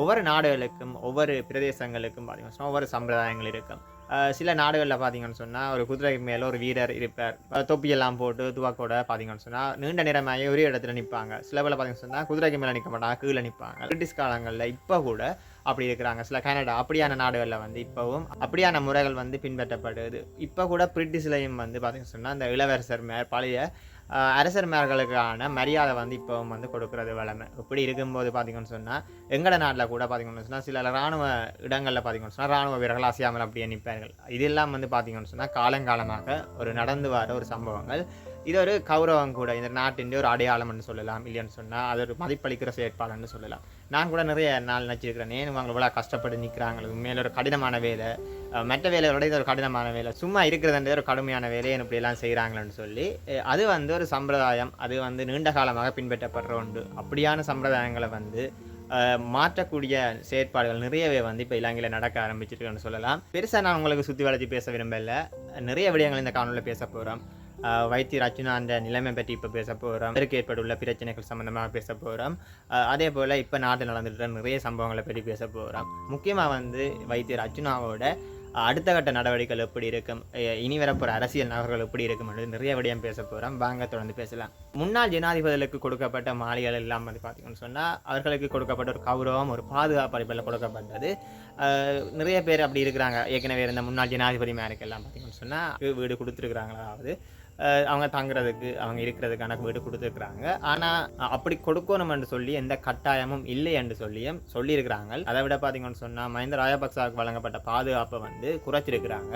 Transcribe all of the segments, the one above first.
ஒவ்வொரு நாடுகளுக்கும் ஒவ்வொரு பிரதேசங்களுக்கும் பார்த்தீங்கன்னு சொன்னால் ஒவ்வொரு சம்பிரதாயங்கள் இருக்கும். சில நாடுகளில் பார்த்தீங்கன்னு சொன்னால் ஒரு குதிரைக்கு மேலே ஒரு வீரர் இருப்பார். தொப்பியெல்லாம் போட்டு துவாக்கோட பார்த்தீங்கன்னு சொன்னால் நீண்ட நேரமாகி ஒரே இடத்துல நிற்பாங்க சில பேர் பார்த்தீங்கன்னு சொன்னால் குதிரைக்கு மேலே நிற்க மாட்டாங்க கீழே நிற்பாங்க பிரிட்டிஷ் காலங்களில் இப்போ கூட அப்படி இருக்கிறாங்க. சில கனடா அப்படியான நாடுகளில் வந்து இப்போவும் அப்படியான முறைகள் வந்து பின்பற்றப்படுது. இப்போ கூட பிரிட்டிஷ்லையும் வந்து பார்த்தீங்கன்னு சொன்னால் அந்த இளவரசர் மேல் அரசர் அஹ், அரசர்மார்களுக்கான மரியாதை வந்து இப்போவும் வந்து கொடுக்கறது வளமை. இப்படி இருக்கும்போது பார்த்தீங்கன்னு சொன்னால் எங்களோட நாட்டில் கூட பார்த்தீங்கன்னு சொன்னால் சில இராணுவ இடங்களில் பார்த்தீங்கன்னு சொன்னால் ராணுவ வீரர்கள் அசையாமல் அப்படியே நிற்பார்கள் இதெல்லாம் வந்து பார்த்தீங்கன்னு சொன்னால் காலங்காலமாக ஒரு நடந்து வர ஒரு சம்பவங்கள். இது ஒரு கௌரவம் கூட இந்த நாட்டின் ஒரு அடையாளம்னு சொல்லலாம் இல்லைன்னு சொன்னால் அது ஒரு மதிப்பளிக்கிற செயற்பாடுன்னு சொல்லலாம். நான் கூட நிறைய நாள் நினச்சிருக்கிறேன் ஏன் இவங்க இவ்வளோ கஷ்டப்பட்டு நிற்கிறாங்க உண்மையில் ஒரு கடினமான வேலை. மெட்ட மற்ற வேலையோட இது ஒரு கடினமான வேலை. சும்மா இருக்கிறதுன்றது ஒரு கடுமையான வேலையை இப்படியெல்லாம் செய்கிறாங்களேன்னு சொல்லி அது வந்து ஒரு சம்பிரதாயம். அது வந்து நீண்ட காலமாக பின்பற்றப்படுற ஒன்று. அப்படியான சம்பிரதாயங்களை வந்து மாற்றக்கூடிய செயற்பாடுகள் நிறையவே வந்து இப்போ இலங்கையில் நடக்க ஆரம்பிச்சிருக்குன்னு சொல்லலாம். பெருசாக நான் உங்களுக்கு சுற்றி வளைச்சி பேச விரும்பல. நிறைய விடயங்கள் இந்த காணொலியில் பேச போகிறோம் வைத்தியர் அந்த நிலைமை பற்றி இப்போ பேச போகிறோம் அவருக்கு ஏற்பட்டுள்ள பிரச்சனைகள் சம்மந்தமாக பேச போகிறோம் அதே போல் இப்போ நாட்டில் நடந்துட்டு நிறைய சம்பவங்களை பற்றி பேச போகிறோம் முக்கியமாக வந்து வைத்தியர் அர்ச்சுனாவோட அடுத்த கட்ட நடவடிக்கைகள் எப்படி இருக்கும்? இனி வரப்போகிற அரசியல் நகர்கள் எப்படி இருக்கும் என்று நிறைய விடயம் பேச போகிறோம் வாங்க தொடர்ந்து பேசலாம். முன்னாள் ஜனாதிபதிகளுக்கு கொடுக்கப்பட்ட மாளிகைகள் எல்லாம் வந்து பார்த்தீங்கன்னு சொன்னால் அவர்களுக்கு கொடுக்கப்பட்ட ஒரு கௌரவம் ஒரு பாதுகாப்பு அடிப்படையில் கொடுக்கப்பட்டது. நிறைய பேர் அப்படி இருக்கிறாங்க. ஏற்கனவே இருந்த முன்னாள் ஜனாதிபதி மேருக்கெல்லாம் பார்த்தீங்கன்னு சொன்னால் வீடு கொடுத்துருக்குறாங்களாவது. அவங்க தங்குறதுக்கு அவங்க இருக்கிறதுக்கான வீடு கொடுத்துருக்குறாங்க. ஆனால் அப்படி கொடுக்கணும்னு சொல்லி எந்த கட்டாயமும் இல்லை என்று சொல்லியும் சொல்லியிருக்கிறாங்க. அதை விட பார்த்தீங்கன்னு சொன்னால் மஹிந்த ராஜபக்சாவுக்கு வழங்கப்பட்ட பாதுகாப்பை வந்து குறைச்சிருக்கிறாங்க.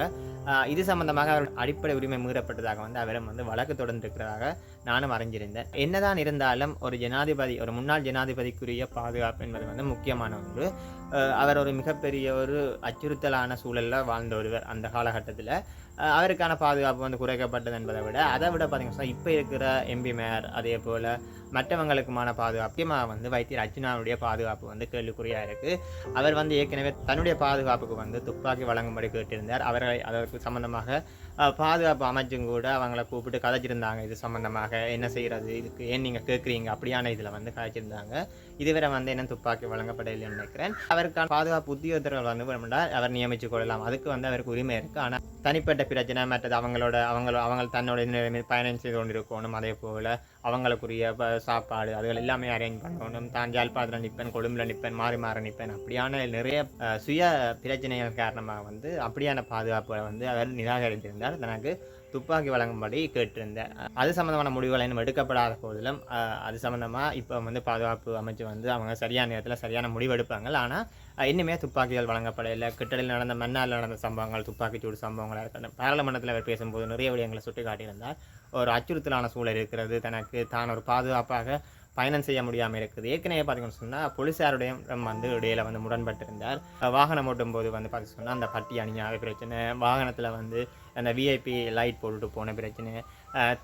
இது சம்பந்தமாக அவர் அடிப்படை உரிமை மீறப்பட்டதாக வந்து அவரும் வந்து வழக்கு தொடர்ந்திருக்கிறதாக நானும் அறிஞ்சிருந்தேன். என்னதான் இருந்தாலும் ஒரு ஜனாதிபதி ஒரு முன்னாள் ஜனாதிபதிக்குரிய பாதுகாப்பு என்பது வந்து முக்கியமான ஒன்று. அவர் ஒரு மிகப்பெரிய ஒரு அச்சுறுத்தலான சூழலில் வாழ்ந்த ஒருவர் அந்த காலகட்டத்தில். அவருக்கான பாதுகாப்பு வந்து குறைக்கப்பட்டது என்பதை விட அதை விட பார்த்தீங்கன்னா இப்போ இருக்கிற எம்பி மேயர் அதே போல் மற்றவங்களுக்குமான பாதுகாப்பு முக்கியமாக வந்து வைத்தியர் அர்ஜுனாவுடைய பாதுகாப்பு வந்து கேள்விக்குறியாக இருக்குது அவர் வந்து ஏற்கனவே தன்னுடைய பாதுகாப்புக்கு வந்து துப்பாக்கி வழங்கும்படி கேட்டிருந்தார். அவர்களை அதற்கு சம்பந்தமாக பாதுகாப்பு அமைச்சும் கூட அவங்கள கூப்பிட்டு கதைச்சிருந்தாங்க. இது சம்பந்தமாக என்ன செய்கிறது இதுக்கு ஏன் நீங்கள் கேட்குறீங்க அப்படியான இதில் வந்து கதைச்சிருந்தாங்க. இதுவரை வந்து என்ன துப்பாக்கி வழங்கப்படவில்லைன்னு நினைக்கிறேன். அவருக்கான பாதுகாப்பு உத்தியோகத்தர்கள் வந்து வேணும்னா அவர் நியமித்து கொள்ளலாம். அதுக்கு வந்து அவருக்கு உரிமை இருக்குது ஆனால் தனிப்பட்ட பிரச்சனை மற்றது அவங்களோட அவங்கள அவங்க தன்னோட பயணம் செய்து கொண்டு இருக்கணும் அதே போல் அவங்களுக்குரிய ப- சாப்பாடு அதுகள் எல்லாமே அரேஞ்ச் பண்ணணும். தான் ஜாழ்ப்பாணத்தில் நிற்பேன் கொழும்புல நிற்பேன் மாறி மாறி நிற்பேன் அப்படியான நிறைய சுய பிரச்சனைகள் காரணமாக வந்து அப்படியான பாதுகாப்பை வந்து அவர் நிராகரித்திருந்தார். தனக்கு துப்பாக்கி வழங்கும்படி கேட்டிருந்தேன். அது சம்மந்தமான முடிவுகள் இன்னும் எடுக்கப்படாத போதிலும் அது சம்மந்தமாக இப்போ வந்து பாதுகாப்பு அமைச்சு வந்து அவங்க சரியான நேரத்தில் சரியான முடிவு எடுப்பாங்க. ஆனால் இன்னுமே துப்பாக்கிகள் வழங்கப்படவில்லை கிட்டடியில் நடந்த மன்னாரில் நடந்த சம்பவங்கள் துப்பாக்கிச்சூடு சம்பவங்களாக இருக்கட்டும் பாராளுமன்றத்தில் அவர் பேசும்போது நிறைய விடயங்களை சுட்டி காட்டியிருந்தார் ஒரு அச்சுறுத்தலான சூழல் இருக்கிறது. தனக்கு தான் ஒரு பாதுகாப்பாக பயணம் செய்ய முடியாமல் இருக்குது. ஏற்கனவே பார்த்தீங்கன்னு சொன்னால் போலீஸாருடைய வந்து இடையில வந்து முரண்பட்டிருந்தார். வாகனம் ஓட்டும் போது வந்து பார்த்து சொன்னால் அந்த பட்டி அணியாக பிரச்சனை வாகனத்தில் வந்து அந்த விஐபி லைட் போட்டுட்டு போன பிரச்சனை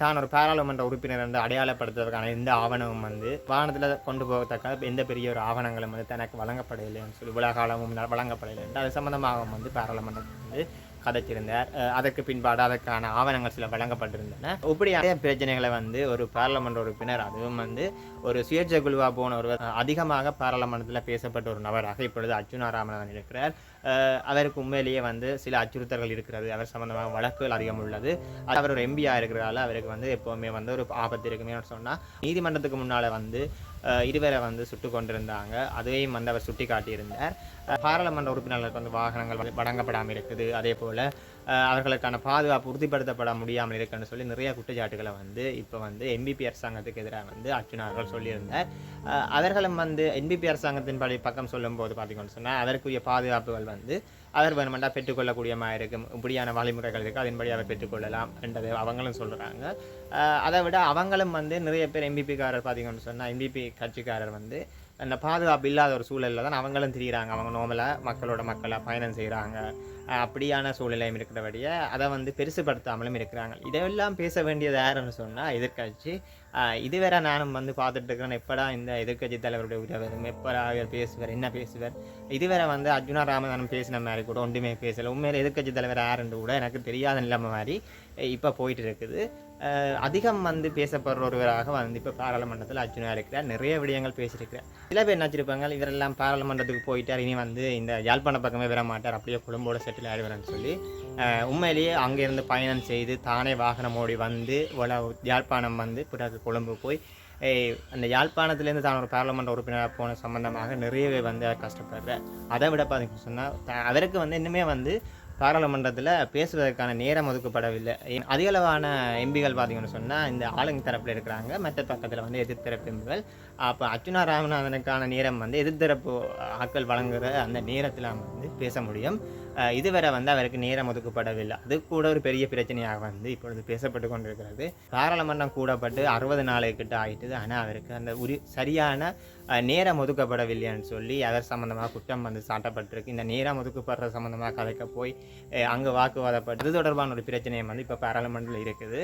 தான் ஒரு பாராளுமன்ற உறுப்பினர் என்று அடையாளப்படுத்துவதற்கான எந்த ஆவணமும் வந்து வாகனத்தில் கொண்டு போகத்தக்க எந்த பெரிய ஒரு ஆவணங்களும் வந்து தனக்கு வழங்கப்படவில்லைன்னு சொல்லி உலகாலமும் காலமும் அது சம்மந்தமாக வந்து பாராளுமன்றத்தில் வந்து கதைச்சிருந்தார். அதற்கு பின்பாடு அதற்கான ஆவணங்கள் சில வழங்கப்பட்டிருந்தன. இப்படி நிறைய பிரச்சனைகளை வந்து ஒரு பாராளுமன்ற உறுப்பினர் அதுவும் வந்து ஒரு சுயேட்சை குழுவாக போன ஒருவர் அதிகமாக பாராளுமன்றத்தில் பேசப்பட்ட ஒரு நபராக இப்பொழுது அர்ஜுனா ராமநாதன் இருக்கிறார். அஹ் அவருக்கு உண்மையிலேயே வந்து சில அச்சுறுத்தல்கள் இருக்கிறது. அவர் சம்பந்தமாக வழக்குகள் அதிகம் உள்ளது. அது அவர் ஒரு எம்பியாக இருக்கிறதால அவருக்கு வந்து எப்போவுமே வந்து ஒரு ஆபத்து இருக்குமே சொன்னால் நீதிமன்றத்துக்கு முன்னால் வந்து இருவரை வந்து சுட்டு கொண்டிருந்தாங்க. அதையும் வந்து அவர் சுட்டி காட்டியிருந்தார். பாராளுமன்ற உறுப்பினர்களுக்கு வந்து வாகனங்கள் வழங்கப்படாமல் இருக்குது. அதே போல் அவர்களுக்கான பாதுகாப்பு உறுதிப்படுத்தப்பட முடியாமல் இருக்குன்னு சொல்லி நிறைய குற்றச்சாட்டுகளை வந்து இப்போ வந்து என்பிபி அரசாங்கத்துக்கு எதிராக வந்து அர்ச்சுனா அவர்கள் சொல்லியிருந்தார். அவர்களும் வந்து என்பிபி அரசாங்கத்தின் படி பக்கம் சொல்லும்போது பார்த்தீங்கன்னு சொன்னால் அதற்குரிய பாதுகாப்புகள் வந்து அவர் வேணுமெண்டா பெற்றுக்கொள்ளக்கூடிய மாதிரி இருக்கும் இப்படியான வழிமுறைகள் இருக்குது அதன்படி அவர் பெற்றுக்கொள்ளலாம் என்றதை அவங்களும் சொல்கிறாங்க அதை விட அவங்களும் வந்து நிறைய பேர் எம்பிபிக்காரர் பார்த்தீங்கன்னு சொன்னால் எம்பிபி கட்சிக்காரர் வந்து அந்த பாதுகாப்பு இல்லாத ஒரு சூழலில் தான் அவங்களும் திரியிறாங்க. அவங்க நோமலாக மக்களோட மக்களாக பயணம் செய்கிறாங்க அப்படியான சூழ்நிலையும் இருக்கிறபடியே அதை வந்து பெருசுபடுத்தாமலும் இருக்கிறாங்க. இதெல்லாம் பேச வேண்டியது யாருன்னு சொன்னால் எதிர்க்கட்சி. இது வேற நானும் வந்து பார்த்துட்டு இருக்கிறேன் எப்படா இந்த எதிர்க்கட்சி தலைவருடைய உரை வரும்? எப்படா அவர் பேசுவார்? என்ன பேசுவார்? இதுவரை வந்து அர்ஜுனா ராமதானம் பேசின மாதிரி கூட ஒன்றுமே பேசலை. உண்மையில எதிர்கட்சி தலைவர் யாருன்னு கூட எனக்கு தெரியாத நிலைமை மாதிரி இப்போ போயிட்டு இருக்குது அதிகம் வந்து பேசப்படுற ஒருவராக வந்து இப்போ பாராளுமன்றத்தில் அர்ஜுனா இருக்கிறார். நிறைய விடயங்கள் பேசியிருக்கிறார். சில பேர் நினச்சிருப்பாங்க இவரெல்லாம் பாராளுமன்றத்துக்கு போயிட்டார். இனி வந்து இந்த யாழ்ப்பாண பக்கமே வர மாட்டார். அப்படியே குடும்போட செட்டில் ஆயிடுவார்னு சொல்லி உண்மையிலேயே அங்கேருந்து பயணம் செய்து தானே வாகனம் ஓடி வந்து யாழ்ப்பாணம் வந்து பிறகு கொழும்பு போய் அந்த யாழ்ப்பாணத்துலேருந்து தான் ஒரு பாராளுமன்ற உறுப்பினராக போன சம்பந்தமாக நிறையவே வந்து அவர் கஷ்டப்படுறார். அதை விட பார்த்தீங்கன்னு சொன்னால் அவருக்கு வந்து இன்னுமே வந்து பாராளுமன்றத்தில் பேசுவதற்கான நேரம் ஒதுக்கப்படவில்லை. ஏன் எம்பிகள் பார்த்தீங்கன்னு சொன்னால் இந்த ஆளுங்க தரப்பில் இருக்கிறாங்க. மற்ற பக்கத்தில் வந்து எதிர்த்தரப்பு எம்பிகள். அப்போ அர்ச்சுனா ராமநாதனுக்கான நேரம் வந்து எதிர்த்தரப்பு ஆட்கள் வழங்குகிற அந்த நேரத்தில் வந்து பேச முடியும். இதுவரை வந்து அவருக்கு நேரம் ஒதுக்கப்படவில்லை. அது கூட ஒரு பெரிய பிரச்சனையாக வந்து இப்பொழுது பேசப்பட்டு கொண்டிருக்கிறது. பாராளுமன்றம் கூடப்பட்டு அறுபது நாளைக்கிட்ட ஆயிட்டுது. ஆனால் அவருக்கு அந்த உரி சரியான நேரம் ஒதுக்கப்படவில்லைன்னு சொல்லி அவர் சம்மந்தமாக குற்றம் வந்து சாட்டப்பட்டிருக்கு. இந்த நேரம் ஒதுக்கப்படுற சம்மந்தமாக கதைக்க போய் அங்கே வாக்குவாதப்பட்டு தொடர்பான ஒரு பிரச்சனையும் வந்து இப்போ பாராளுமன்றத்தில் இருக்குது.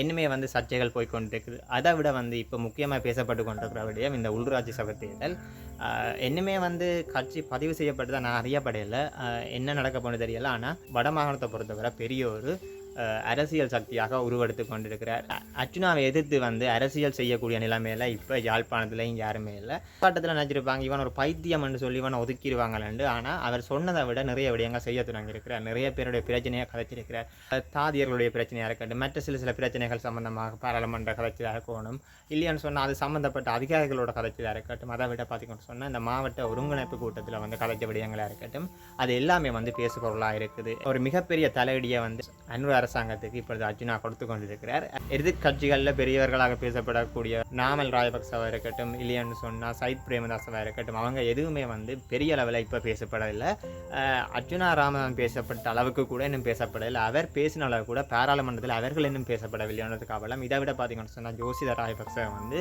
இன்னுமே வந்து சர்ச்சைகள் போய்கொண்டிருக்குது அதை விட வந்து இப்போ முக்கியமாக பேசப்பட்டு கொண்டிருக்கிற விடயம் இந்த உள்ளூராட்சி சபை தேர்தல். இன்னுமே வந்து கட்சி பதிவு செய்யப்பட்டு நான் அறியப்படையில என்ன நடக்க போனது தெரியல. ஆனால் வட மாகாணத்தை பொறுத்தவரை பெரிய ஒரு அரசியல் சக்தியாக உருவெடுத்து கொண்டிருக்கிறார். அர்ஜுனாவை எதிர்த்து வந்து அரசியல் செய்யக்கூடிய நிலைமையில் இப்போ யாழ்ப்பாணத்துலையும் யாருமே இல்லை. பாட்டத்தில் நினச்சிருப்பாங்க இவன் ஒரு பைத்தியம்னு சொல்லி இவனை ஒதுக்கிடுவாங்களேண்டு. ஆனால் அவர் சொன்னதை விட நிறைய விடயங்கள் செய்ய தொடங்கியிருக்கிறார். நிறைய பேருடைய பிரச்சனையை கதைச்சிருக்கிறார். தாதியர்களுடைய பிரச்சனையாக இருக்கட்டும் மற்ற சில சில பிரச்சனைகள் சம்பந்தமாக பாராளுமன்ற கதைச்சதாக இருக்கணும். இல்லையான்னு சொன்னால் அது சம்மந்தப்பட்ட அதிகாரிகளோட கதைச்சதாக இருக்கட்டும் அதை விட பார்த்திங்கன்னு சொன்னால் இந்த மாவட்ட ஒருங்கிணைப்பு கூட்டத்தில் வந்து கதைச்ச விடயங்களாக இருக்கட்டும் அது எல்லாமே வந்து பேசுபொருளாக இருக்குது. ஒரு மிகப்பெரிய தலையடியை வந்து அன்வர் அரசாங்கத்துக்கு இப்பொழுது அர்ஜுனா கொடுத்து கொண்டிருக்கிறார். எதிர்கட்சிகளில் பெரியவர்களாக பேசப்படக்கூடிய நாமல் ராஜபக்சவா இருக்கட்டும் இல்லையான்னு சொன்னால் சைத் பிரேமதாசவா இருக்கட்டும் அவங்க எதுவுமே வந்து பெரிய அளவில் இப்போ பேசப்படவில்லை அர்ஜுனா ராமன் பேசப்பட்ட அளவுக்கு கூட இன்னும் பேசப்படவில்லை அவர் பேசின அளவு கூட பாராளுமன்றத்தில் அவர்கள் இன்னும் பேசப்படவில்லைன்றது கவலம் இதை விட பார்த்தீங்கன்னு சொன்னால் ஜோசித ராஜபக்ச வந்து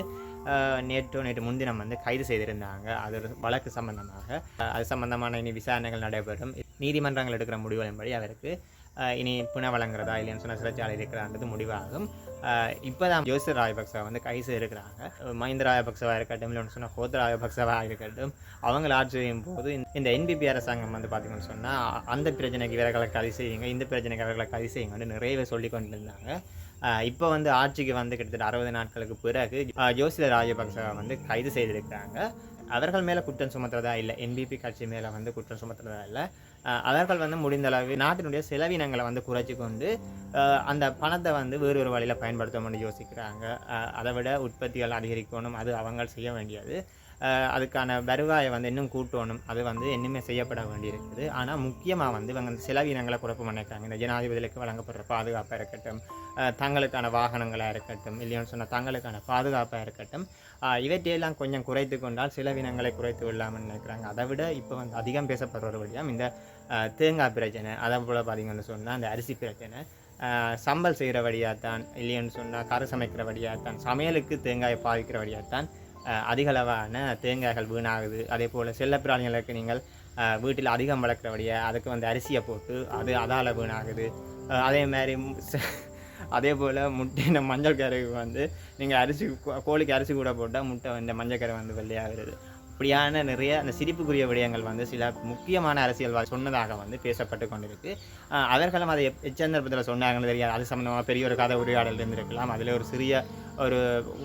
நேற்று நேற்று முன்தினம் வந்து கைது செய்திருந்தாங்க. அது ஒரு வழக்கு சம்பந்தமாக. அது சம்பந்தமான இனி விசாரணைகள் நடைபெறும். நீதிமன்றங்கள் எடுக்கிற முடிவுகளின்படி அவருக்கு இனி பிணை வழங்குறதா இல்லைன்னு சொன்னால் சிறைச்சாலை இருக்கிறான்றது முடிவாகும். இப்போ தான் ஜோசித வந்து கைது இருக்கிறாங்க மஹிந்த ராஜபக்சவா இருக்கட்டும் இல்லைன்னு சொன்னால் கோத்த ராஜபக்சவா இருக்கட்டும் அவங்க ஆட்சி செய்யும் போது இந்த- என்பிபி அரசாங்கம் வந்து பார்த்தீங்கன்னு சொன்னால் அந்த பிரச்சனைக்கு இவர்களை கைது செய்யுங்க இந்த பிரச்சனைக்கு அவர்களை கைது செய்யுங்கன்னு நிறையவே சொல்லி கொண்டு இருந்தாங்க இப்போ வந்து ஆட்சிக்கு வந்து கிட்டத்தட்ட அறுபது நாட்களுக்கு பிறகு ஆஹ் ஜோசித வந்து கைது செய்திருக்கிறாங்க. அவர்கள் மேலே குற்றம் சுமத்துறதா இல்லை என்பிபி கட்சி மேலே வந்து குற்றம் சுமத்துறதா இல்லை அவர்கள் வந்து முடிந்த அளவு நாட்டினுடைய செலவினங்களை வந்து குறைச்சி கொண்டு அந்த பணத்தை வந்து வேறு ஒரு வழியில் பயன்படுத்தணும்னு யோசிக்கிறாங்க. அதை விட உற்பத்திகள் அதிகரிக்கணும் அது அவங்க செய்ய வேண்டியது. அதுக்கான வருவாயை வந்து இன்னும் கூட்டணும். அது வந்து இன்னுமே செய்யப்பட வேண்டியிருக்குது. ஆனால் முக்கியமாக வந்து இவங்க இந்த செலவினங்களை குழப்பம் பண்ணியிருக்காங்க. இந்த ஜனாதிபதிகளுக்கு வழங்கப்படுற பாதுகாப்பாக இருக்கட்டும் தங்களுக்கான வாகனங்களாக இருக்கட்டும் இல்லையோன்னு சொன்னால் தங்களுக்கான பாதுகாப்பாக இருக்கட்டும் இவற்றையெல்லாம் கொஞ்சம் குறைத்து கொண்டால் செலவினங்களை குறைத்து விடலாம்னு நினைக்கிறாங்க. அதை விட இப்போ வந்து அதிகம் பேசப்படுற ஒரு வழியாக இந்த தேங்காய் பிரச்சனை அதை போல் பார்த்தீங்கன்னு சொன்னால் அந்த அரிசி பிரச்சனை சம்பல் செய்கிற வழியாகத்தான் இல்லைன்னு சொன்னால் கரு சமைக்கிற வழியாகத்தான் சமையலுக்கு தேங்காயை பாவிக்கிற வழியாகத்தான் தான் அதிகளவான தேங்காய்கள் வீணாகுது. அதே போல் செல்லப்பிராணிகளுக்கு நீங்கள் வீட்டில் அதிகம் வளர்க்குற அதுக்கு வந்து அரிசியை போட்டு அது அதால் வீணாகுது. அதே மாதிரி அதே போல் முட்டை இந்த மஞ்சள் கருக்கு வந்து நீங்கள் அரிசி கோழிக்கு அரிசி கூட போட்டால் முட்டை இந்த மஞ்சள் கரை வந்து வெள்ளையாகிறது. இப்படியான நிறைய அந்த சிரிப்புக்குரிய விடயங்கள் வந்து சில முக்கியமான அரசியல்வாதி சொன்னதாக வந்து பேசப்பட்டு கொண்டிருக்கு. அவர்களும் அதை எச்சந்தர்பத்தில் எச்சந்தர்ப்பத்தில் சொன்னாங்கன்னு தெரியாது. அது சம்மந்தமாக பெரிய ஒரு கதை உரையாடல் இருந்திருக்கலாம். அதில் ஒரு சிறிய ஒரு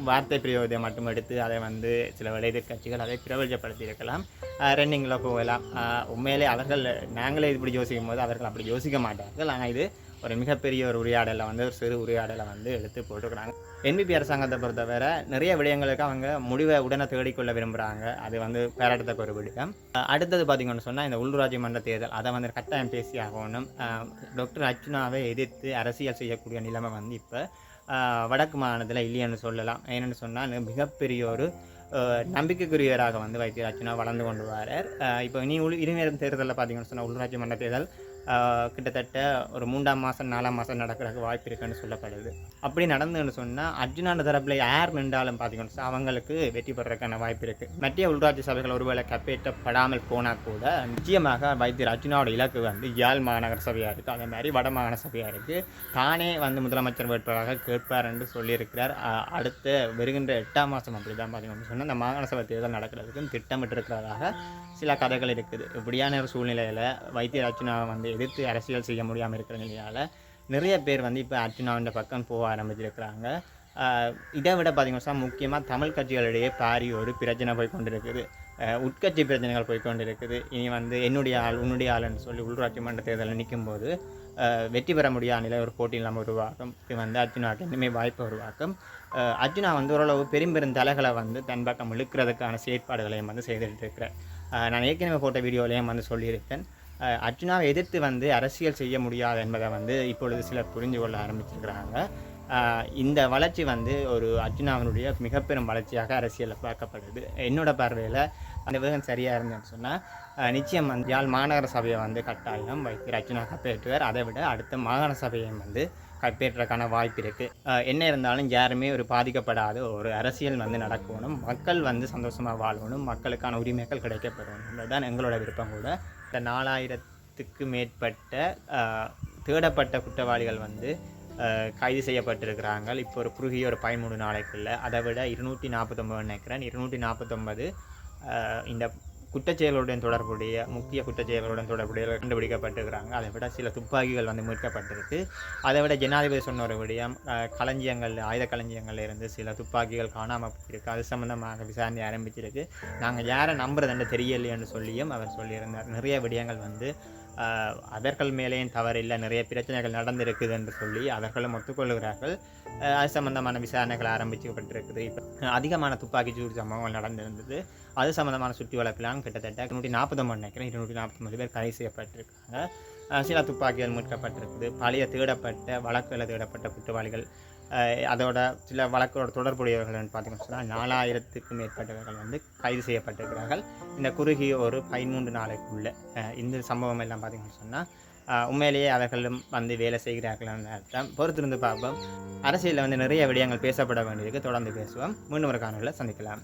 வார்த்தை பிரயோகத்தை மட்டும் எடுத்து அதை வந்து சில விளையாட்டு கட்சிகள் அதை பிரபலப்படுத்தியிருக்கலாம் ரன்னிங்கில் போகலாம். உண்மையிலே அவர்கள் நாங்களே இப்படி யோசிக்கும் போது அவர்கள் அப்படி யோசிக்க மாட்டார்கள். ஆனால் இது ஒரு மிகப்பெரிய ஒரு உரையாடலை வந்து ஒரு சிறு உரையாடலை வந்து எடுத்து போட்டுருக்குறாங்க. என்பிபி அரசாங்கத்தை பொறுத்தவரை நிறைய விடயங்களுக்கு அவங்க முடிவை உடனே தேடிக்கொள்ள விரும்புகிறாங்க அது வந்து பேராட்டத்தை ஒரு விடயம். அடுத்தது பார்த்தீங்கன்னு சொன்னால் இந்த உள்ளூராட்சி மன்ற தேர்தல். அதை வந்து கட்டாயம் பேசி ஆகணும். டாக்டர் அர்ச்சுனாவை எதிர்த்து அரசியல் செய்யக்கூடிய நிலைமை வந்து இப்போ வடக்கு மாநிலத்தில் இல்லைன்னு சொல்லலாம். ஏன்னு சொன்னால் மிகப்பெரிய ஒரு நம்பிக்கைக்குரியவராக வந்து வைத்திய வளர்ந்து கொண்டு வரார். இப்போ இனி உள் இனிமேல் தேர்தலில் பார்த்தீங்கன்னு சொன்னால் உள்ளூராட்சி மன்ற தேர்தல் கிட்டத்தட்ட ஒரு மூன்றாம் மாதம் நாலாம் மாதம் நடக்கிறதுக்கு வாய்ப்பு இருக்குன்னு சொல்லப்படுது. அப்படி நடந்துன்னு சொன்னால் அர்ஜுனான தரப்பில் யார் நின்றாலும் பார்த்தீங்கன்னா அவங்களுக்கு வெற்றி பெறதுக்கான வாய்ப்பு இருக்குது மத்திய உள்ராட்சி சபைகள் ஒருவேளை கப்பேற்றப்படாமல் போனால் கூட நிச்சயமாக வைத்தியர் அர்ஜுனாவோட இலக்கு வந்து யாழ் மாநகர சபையாக இருக்குது அதே மாதிரி வட மாகாண சபையாக இருக்குது தானே வந்து முதலமைச்சர் வேட்பாளராக கேட்பார் என்று சொல்லியிருக்கிறார். அடுத்த வருகின்ற எட்டாம் மாதம் அப்படி தான் பார்த்தீங்கன்னு சொன்னால் இந்த மாகாண சபை தேர்தல் நடக்கிறதுக்கு திட்டமிட்டிருக்கிறதாக சில கதைகள் இருக்குது. இப்படியான ஒரு சூழ்நிலையில் வைத்திய அர்ஜுனா வந்து எதிர்த்து அரசியல் செய்ய முடியாமல் இருக்கிற நிலையால் நிறைய பேர் வந்து இப்போ அர்ஜுனாவின் பக்கம் போக ஆரம்பிச்சிருக்கிறாங்க. இதை விட பார்த்தீங்கன்னா முக்கியமாக தமிழ் கட்சிகளிடையே பாரி ஒரு பிரச்சனை போய் கொண்டிருக்குது. உட்கட்சி பிரச்சனைகள் போய் கொண்டிருக்குது. இனி வந்து என்னுடைய ஆள் உன்னுடைய ஆள்னு சொல்லி உள்ளூராட்சி மன்ற தேர்தலில் நிற்கும்போது வெற்றி பெற முடியாத நிலை ஒரு போட்டி இல்லாமல் உருவாக்கும். இது வந்து அர்ஜுனாவுக்கு இன்னுமே வாய்ப்பு உருவாக்கும். அர்ஜுனா வந்து ஓரளவு பெரும் பெரும் தலைகளை வந்து தன் பக்கம் இழுக்கிறதுக்கான செயற்பாடுகளையும் வந்து செய்துட்டு இருக்கிறேன் நான் ஏற்கனவே போட்ட வீடியோலையும் வந்து சொல்லியிருக்கேன். அர்ஜுனாவை எதிர்த்து வந்து அரசியல் செய்ய முடியாது என்பதை வந்து இப்பொழுது சிலர் புரிந்து கொள்ள ஆரம்பிச்சிருக்கிறாங்க. இந்த வளர்ச்சி வந்து ஒரு அர்ஜுனாவினுடைய மிகப்பெரும் வளர்ச்சியாக அரசியலில் பார்க்கப்படுது. என்னோட பார்வையில் அந்த விதம் சரியாக இருந்தேன்னு சொன்னால் நிச்சயம் வந்து யாழ் மாநகர சபையை வந்து கட்டாயம் வைத்தியர் அர்ஜுனா கைப்பற்றுவார். அதை விட அடுத்த மாகாண சபையும் வந்து கைப்பற்றக்கான வாய்ப்பு இருக்குது என்ன இருந்தாலும் யாருமே ஒரு பாதிக்கப்படாத ஒரு அரசியல் வந்து நடக்கணும். மக்கள் வந்து சந்தோஷமாக வாழணும். மக்களுக்கான உரிமைகள் கிடைக்கப்படணும் என்பதுதான் எங்களோட விருப்பம் கூட. நாலாயிரத்துக்கு மேற்பட்ட தேடப்பட்ட குற்றவாளிகள் வந்து கைது செய்யப்பட்டிருக்கிறாங்க. இப்போ ஒரு குறுகிய ஒரு பதிமூணு நாளைக்குள்ள. அதை விட இருநூற்றி நாற்பத்தொம்பது நினைக்கிறேன். இருநூற்றி நாற்பத்தொம்பது இந்த குற்றச்செயலுடன் தொடர்புடைய முக்கிய குற்றச்செயலுடன் தொடர்புடைய கண்டுபிடிக்கப்பட்டிருக்கிறாங்க. அதை விட சில துப்பாக்கிகள் வந்து மீட்கப்பட்டிருக்கு. அதை விட ஜனாதிபதி சொன்ன ஒரு விடயம் களஞ்சியங்கள் ஆயுத களஞ்சியங்கள்ல இருந்து சில துப்பாக்கிகள் காணாமல் போயிருக்கு. அது சம்பந்தமாக விசாரணை ஆரம்பிச்சிருக்கு. நாங்கள் யாரை நம்புறதுன்னு தெரியலையேன்னு சொல்லியும் அவர் சொல்லியிருந்தார். நிறைய விடயங்கள் வந்து அவர்கள் மேலேயும் தவறில்லை. நிறைய பிரச்சனைகள் நடந்திருக்குது என்று சொல்லி அவர்களும் ஒத்துக்கொள்கிறார்கள். அது சம்பந்தமான விசாரணைகள் ஆரம்பிக்கப்பட்டிருக்குது. இப்போ அதிகமான துப்பாக்கி சூடு சம்பவங்கள் நடந்திருந்தது. அது சம்மந்தமான சுற்றி வழக்கெல்லாம் கிட்டத்தட்ட நூற்றி நாற்பத்தொம்பது நினைக்கிறேன் இருநூற்றி நாற்பத்தொம்பது பேர் கைது செய்யப்பட்டிருக்காங்க. சில துப்பாக்கிகள் மீட்கப்பட்டிருக்குது. பழைய தேடப்பட்ட வழக்குகளை தேடப்பட்ட குற்றவாளிகள் அதோட சில வழக்கோட தொடர்புடையவர்கள் பார்த்தீங்கன்னு சொன்னால் நாலாயிரத்துக்கும் மேற்பட்டவர்கள் வந்து கைது செய்யப்பட்டிருக்கிறார்கள். இந்த குறுகிய ஒரு பதிமூன்று நாளைக்குள்ள இந்த சம்பவம் எல்லாம் பார்த்தீங்கன்னு சொன்னால் உண்மையிலேயே அவர்களும் வந்து வேலை செய்கிறார்கள் அர்த்தம். பொறுத்திருந்து பார்ப்போம். அரசியலில் வந்து நிறைய விடயங்கள் பேசப்பட வேண்டியிருக்கு. தொடர்ந்து பேசுவோம். மீண்டும் ஒரு காணொலியில் சந்திக்கலாம்.